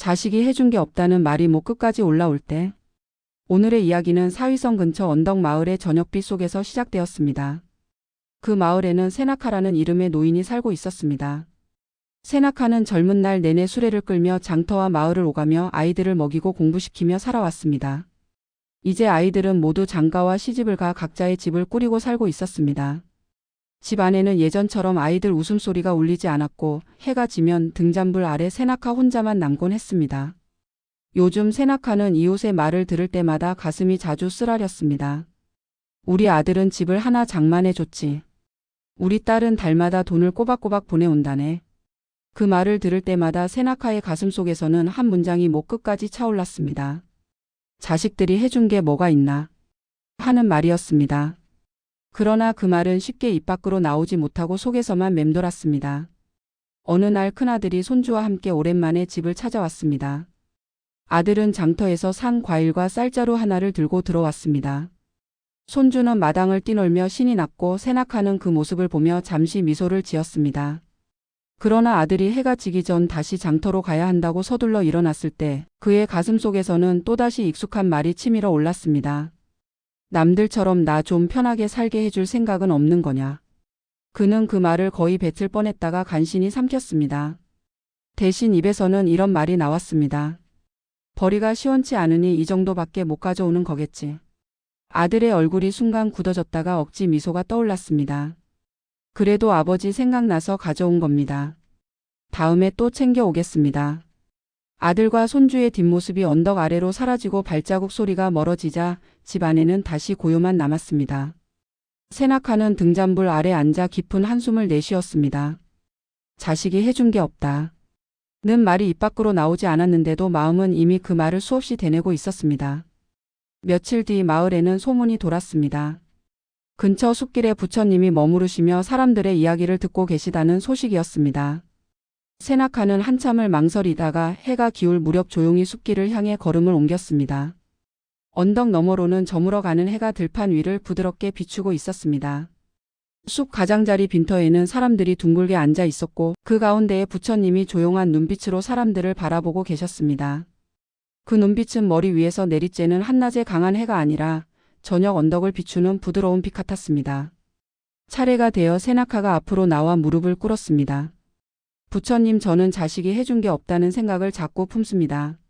자식이 해준 게 없다는 말이 목 끝까지 올라올 때 오늘의 이야기는 사위성 근처 언덕 마을의 저녁빛 속에서 시작되었습니다. 그 마을에는 세나카라는 이름의 노인이 살고 있었습니다. 세나카는 젊은 날 내내 수레를 끌며 장터와 마을을 오가며 아이들을 먹이고 공부시키며 살아왔습니다. 이제 아이들은 모두 장가와 시집을 가 각자의 집을 꾸리고 살고 있었습니다. 집 안에는 예전처럼 아이들 웃음소리가 울리지 않았고 해가 지면 등잔불 아래 세나카 혼자만 남곤 했습니다. 요즘 세나카는 이웃의 말을 들을 때마다 가슴이 자주 쓰라렸습니다. 우리 아들은 집을 하나 장만해 줬지. 우리 딸은 달마다 돈을 꼬박꼬박 보내온다네. 그 말을 들을 때마다 세나카의 가슴 속에서는 한 문장이 목 끝까지 차올랐습니다. 자식들이 해준 게 뭐가 있나? 하는 말이었습니다. 그러나 그 말은 쉽게 입 밖으로 나오지 못하고 속에서만 맴돌았습니다. 어느 날 큰아들이 손주와 함께 오랜만에 집을 찾아왔습니다. 아들은 장터에서 산 과일과 쌀자루 하나를 들고 들어왔습니다. 손주는 마당을 뛰놀며 신이 났고 세낙하는 그 모습을 보며 잠시 미소를 지었습니다. 그러나 아들이 해가 지기 전 다시 장터로 가야 한다고 서둘러 일어났을 때 그의 가슴 속에서는 또다시 익숙한 말이 치밀어 올랐습니다. 남들처럼 나 좀 편하게 살게 해줄 생각은 없는 거냐. 그는 그 말을 거의 뱉을 뻔했다가 간신히 삼켰습니다. 대신 입에서는 이런 말이 나왔습니다. 벌이가 시원치 않으니 이 정도밖에 못 가져오는 거겠지. 아들의 얼굴이 순간 굳어졌다가 억지 미소가 떠올랐습니다. 그래도 아버지 생각나서 가져온 겁니다. 다음에 또 챙겨 오겠습니다. 아들과 손주의 뒷모습이 언덕 아래로 사라지고 발자국 소리가 멀어지자 집 안에는 다시 고요만 남았습니다. 세나카는 등잔불 아래 앉아 깊은 한숨을 내쉬었습니다. 자식이 해준 게 없다. 는 말이 입 밖으로 나오지 않았는데도 마음은 이미 그 말을 수없이 되뇌고 있었습니다. 며칠 뒤 마을에는 소문이 돌았습니다. 근처 숲길에 부처님이 머무르시며 사람들의 이야기를 듣고 계시다는 소식이었습니다. 세나카는 한참을 망설이다가 해가 기울 무렵 조용히 숲길을 향해 걸음을 옮겼습니다. 언덕 너머로는 저물어가는 해가 들판 위를 부드럽게 비추고 있었습니다. 숲 가장자리 빈터에는 사람들이 둥글게 앉아 있었고 그 가운데에 부처님이 조용한 눈빛으로 사람들을 바라보고 계셨습니다. 그 눈빛은 머리 위에서 내리쬐는 한낮의 강한 해가 아니라 저녁 언덕을 비추는 부드러운 빛 같았습니다. 차례가 되어 세나카가 앞으로 나와 무릎을 꿇었습니다. 부처님 저는 자식이 해준 게 없다는 생각을 자꾸 품습니다.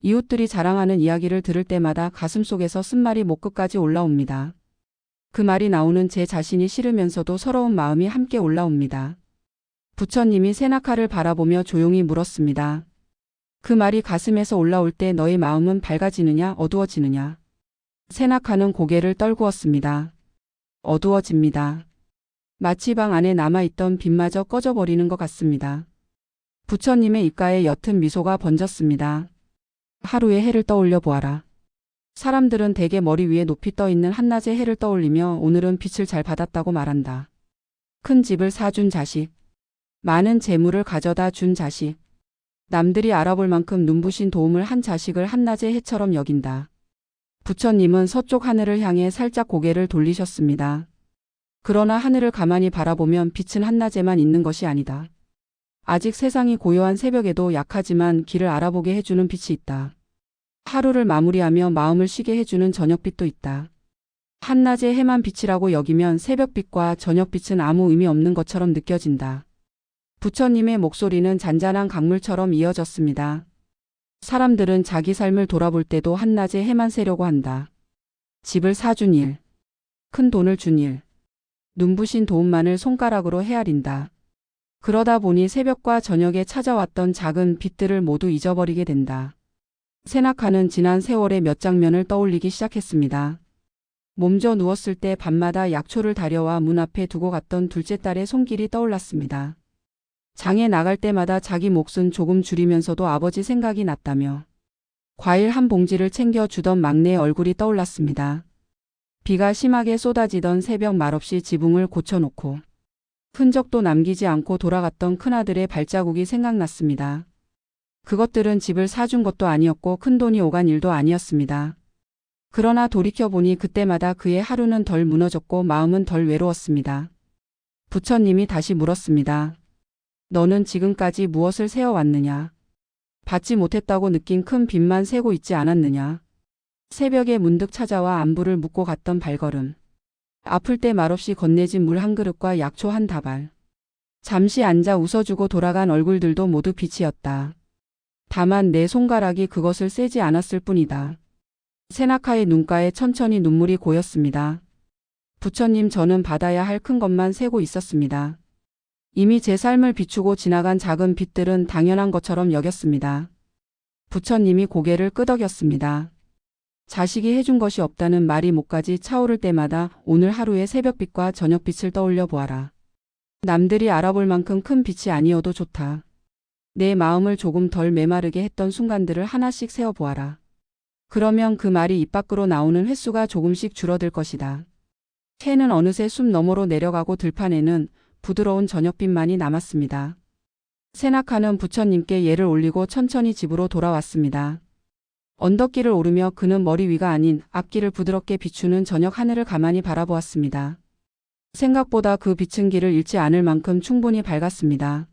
이웃들이 자랑하는 이야기를 들을 때마다 가슴 속에서 쓴말이 목 끝까지 올라옵니다. 그 말이 나오는 제 자신이 싫으면서도 서러운 마음이 함께 올라옵니다. 부처님이 세나카를 바라보며 조용히 물었습니다. 그 말이 가슴에서 올라올 때 너의 마음은 밝아지느냐 어두워지느냐. 세나카는 고개를 떨구었습니다. 어두워집니다. 마치 방 안에 남아있던 빛마저 꺼져버리는 것 같습니다. 부처님의 입가에 옅은 미소가 번졌습니다. 하루의 해를 떠올려 보아라. 사람들은 대개 머리 위에 높이 떠 있는 한낮의 해를 떠올리며 오늘은 빛을 잘 받았다고 말한다. 큰 집을 사준 자식. 많은 재물을 가져다 준 자식. 남들이 알아볼 만큼 눈부신 도움을 한 자식을 한낮의 해처럼 여긴다. 부처님은 서쪽 하늘을 향해 살짝 고개를 돌리셨습니다. 그러나 하늘을 가만히 바라보면 빛은 한낮에만 있는 것이 아니다. 아직 세상이 고요한 새벽에도 약하지만 길을 알아보게 해주는 빛이 있다. 하루를 마무리하며 마음을 쉬게 해주는 저녁빛도 있다. 한낮의 해만 빛이라고 여기면 새벽빛과 저녁빛은 아무 의미 없는 것처럼 느껴진다. 부처님의 목소리는 잔잔한 강물처럼 이어졌습니다. 사람들은 자기 삶을 돌아볼 때도 한낮의 해만 세려고 한다. 집을 사준 일, 큰 돈을 준 일, 눈부신 도움만을 손가락으로 헤아린다. 그러다 보니 새벽과 저녁에 찾아왔던 작은 빛들을 모두 잊어버리게 된다. 세나카는 지난 세월의 몇 장면을 떠올리기 시작했습니다. 몸져 누웠을 때 밤마다 약초를 다려와 문 앞에 두고 갔던 둘째 딸의 손길이 떠올랐습니다. 장에 나갈 때마다 자기 몫은 조금 줄이면서도 아버지 생각이 났다며 과일 한 봉지를 챙겨 주던 막내의 얼굴이 떠올랐습니다. 비가 심하게 쏟아지던 새벽 말없이 지붕을 고쳐놓고 흔적도 남기지 않고 돌아갔던 큰아들의 발자국이 생각났습니다. 그것들은 집을 사준 것도 아니었고 큰돈이 오간 일도 아니었습니다. 그러나 돌이켜보니 그때마다 그의 하루는 덜 무너졌고 마음은 덜 외로웠습니다. 부처님이 다시 물었습니다. 너는 지금까지 무엇을 세워왔느냐? 받지 못했다고 느낀 큰 빚만 세고 있지 않았느냐. 새벽에 문득 찾아와 안부를 묻고 갔던 발걸음. 아플 때 말없이 건네진 물 한 그릇과 약초 한 다발. 잠시 앉아 웃어주고 돌아간 얼굴들도 모두 빛이었다. 다만 내 손가락이 그것을 세지 않았을 뿐이다. 세나카의 눈가에 천천히 눈물이 고였습니다. 부처님 저는 받아야 할 큰 것만 세고 있었습니다. 이미 제 삶을 비추고 지나간 작은 빛들은 당연한 것처럼 여겼습니다. 부처님이 고개를 끄덕였습니다. 자식이 해준 것이 없다는 말이 목까지 차오를 때마다 오늘 하루의 새벽빛과 저녁빛을 떠올려 보아라. 남들이 알아볼 만큼 큰 빛이 아니어도 좋다. 내 마음을 조금 덜 메마르게 했던 순간들을 하나씩 세어보아라. 그러면 그 말이 입 밖으로 나오는 횟수가 조금씩 줄어들 것이다. 해는 어느새 숲 너머로 내려가고 들판에는 부드러운 저녁빛만이 남았습니다. 세나카는 부처님께 예를 올리고 천천히 집으로 돌아왔습니다. 언덕길을 오르며 그는 머리 위가 아닌 앞길을 부드럽게 비추는 저녁 하늘을 가만히 바라보았습니다. 생각보다 그 빛은 길을 잃지 않을 만큼 충분히 밝았습니다.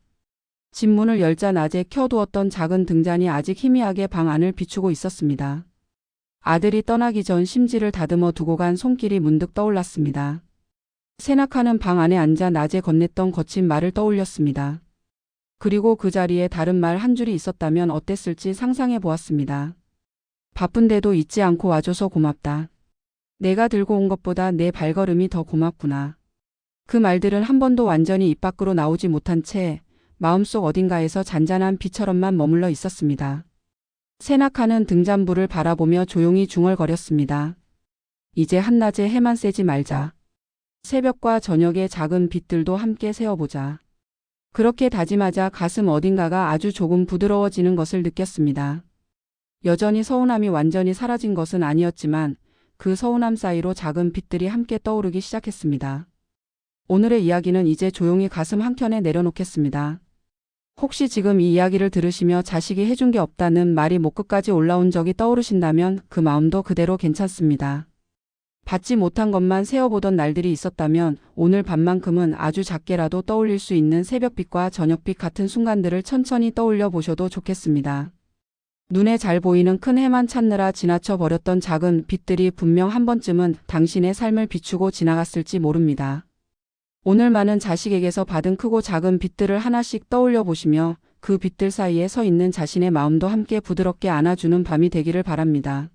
집 문을 열자 낮에 켜두었던 작은 등잔이 아직 희미하게 방 안을 비추고 있었습니다. 아들이 떠나기 전 심지를 다듬어 두고 간 손길이 문득 떠올랐습니다. 세나카는 방 안에 앉아 낮에 건넸던 거친 말을 떠올렸습니다. 그리고 그 자리에 다른 말 한 줄이 있었다면 어땠을지 상상해 보았습니다. 바쁜데도 잊지 않고 와줘서 고맙다. 내가 들고 온 것보다 내 발걸음이 더 고맙구나. 그 말들은 한 번도 완전히 입 밖으로 나오지 못한 채 마음속 어딘가에서 잔잔한 비처럼만 머물러 있었습니다. 세나카는 등잔불을 바라보며 조용히 중얼거렸습니다. 이제 한낮에 해만 쐬지 말자. 새벽과 저녁의 작은 빛들도 함께 세어보자. 그렇게 다짐하자 가슴 어딘가가 아주 조금 부드러워지는 것을 느꼈습니다. 여전히 서운함이 완전히 사라진 것은 아니었지만 그 서운함 사이로 작은 빛들이 함께 떠오르기 시작했습니다. 오늘의 이야기는 이제 조용히 가슴 한켠에 내려놓겠습니다. 혹시 지금 이 이야기를 들으시며 자식이 해준 게 없다는 말이 목끝까지 올라온 적이 떠오르신다면 그 마음도 그대로 괜찮습니다. 받지 못한 것만 세어보던 날들이 있었다면 오늘 밤만큼은 아주 작게라도 떠올릴 수 있는 새벽빛과 저녁빛 같은 순간들을 천천히 떠올려 보셔도 좋겠습니다. 눈에 잘 보이는 큰 해만 찾느라 지나쳐 버렸던 작은 빛들이 분명 한 번쯤은 당신의 삶을 비추고 지나갔을지 모릅니다. 오늘만은 자식에게서 받은 크고 작은 빛들을 하나씩 떠올려 보시며 그 빛들 사이에 서 있는 자신의 마음도 함께 부드럽게 안아주는 밤이 되기를 바랍니다.